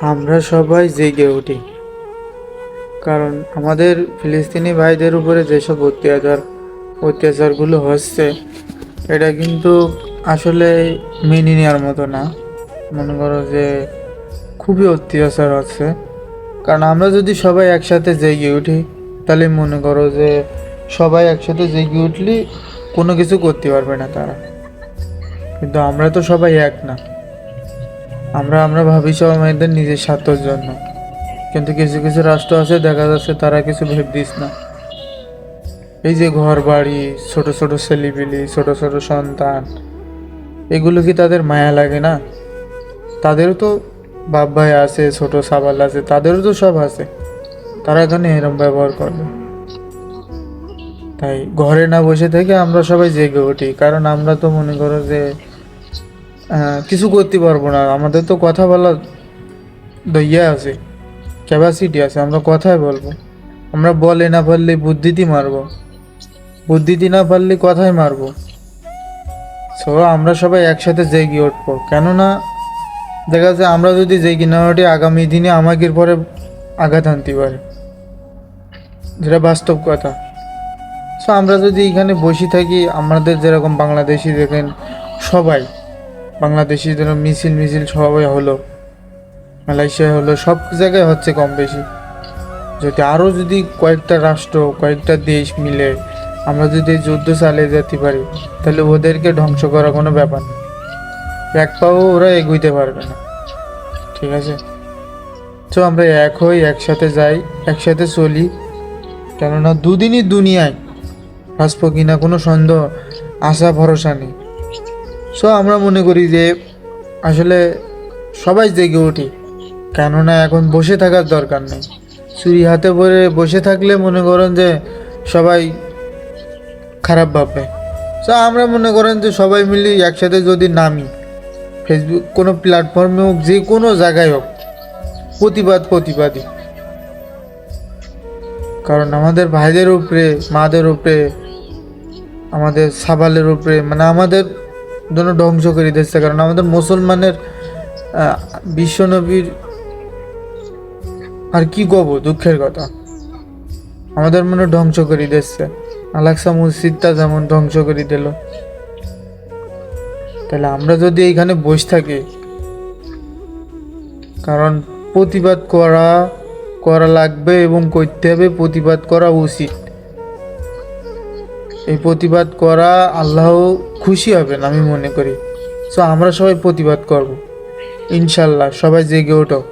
আমরা সবাই জেগে উঠি। কারণ আমাদের ফিলিস্তিনি ভাইদের উপরে যেসব অত্যাচার, অত্যাচারগুলো হচ্ছে, এটা কিন্তু আসলে মেনে নেওয়ার মতো না। মনে করো যে খুবই অত্যাচার হচ্ছে। কারণ আমরা যদি সবাই একসাথে জেগে উঠি, তাহলে মনে করো যে সবাই একসাথে জেগে উঠলে কোনো কিছু করতে পারবে না তারা। কিন্তু আমরা তো সবাই এক না। আমরা আমরা ভাবি সব আমাদের নিজের স্বার্থের জন্য। কিন্তু কিছু কিছু রাষ্ট্র আছে, দেখা যাচ্ছে তারা কিছু ভেব দিস না। এই যে ঘর বাড়ি ছোট ছোট ছেলেপিলি, ছোট ছোট সন্তান, এগুলো কি তাদের মায়া লাগে না? তাদেরও তো বাপ ভাই আছে, ছোট সাবাল আছে, তাদেরও তো সব আছে। তারা এখানে এরম ব্যবহার করবে? তাই ঘরে না বসে থেকে আমরা সবাই জেগে উঠি, কারণ আমরা তো মনে করো যে কিছু করতে পারব না। আমাদের তো কথা বলার দইয়া আছে ক্যাপাসিটি আছে, আমরা কথাই বলব। আমরা বলে না পারলে বুদ্ধিতে মারবো। বুদ্ধিতে না পারলে কথাই মারবো। সো আমরা সবাই একসাথে জেগে উঠবো। কেননা, দেখা যাচ্ছে আমরা যদি জেগে না উঠি, আগামী দিনে আমাকে পরে আঘাত আনতে পারে। যেটা বাস্তব কথা। সো আমরা যদি এখানে বসে থাকি, আমাদের যেরকম বাংলাদেশি দেখেন সবাই বাংলাদেশি যেন মিছিল মিছিল সবাই হলো মালয়েশিয়া হলো, সব জায়গায় হচ্ছে কম বেশি। যদি আরও যদি কয়েকটা রাষ্ট্র, কয়েকটা দেশ মিলে আমরা যদি যুদ্ধ চালিয়ে যেতে পারি, তাহলে ওদেরকে ধ্বংস করা কোনো ব্যাপার না। এক পাও ওরা এগুইতে পারবে না। ঠিক আছে? তো আমরা এক হই, একসাথে যাই, একসাথে চলি। কেননা দুদিনই দুনিয়ায়, বাঁচবো কিনা কোনো সন্দেহ, আশা, ভরসা নেই। আমরা মনে করি যে আসলে সবাই জেগে উঠি। কেননা এখন বসে থাকার দরকার নেই। চুরি হাতে পরে বসে থাকলে মনে করেন যে সবাই খারাপ ভাববে। সো আমরা মনে করেন যে সবাই মিলে একসাথে যদি নামি ফেসবুক কোনো প্ল্যাটফর্মে হোক, যে কোনো জায়গায় হোক, প্রতিবাদ প্রতিবাদী কারণ আমাদের ভাইদের উপরে, মাদের উপরে, আমাদের সাবালের উপরে মানে আমাদের জন্য ধ্বংস করে দিচ্ছে কারণ আমাদের মুসলমানের বিশ্বনবীর আর কি কব দুঃখের কথা। আমাদের মনে ধ্বংস করে দিচ্ছে আলাক্সা মসজিদটা যেমন ধ্বংস করে দিল। তাহলে আমরা যদি এইখানে বসে থাকি, কারণ প্রতিবাদ করা করা লাগবে এবং করতে হবে, প্রতিবাদ করা উচিত। এই প্রতিবাদ করা আল্লাহ খুশি হবেন আমি মনে করি। সো আমরা সবাই প্রতিবাদ করব। ইনশাল্লাহ, সবাই জেগে ওঠো।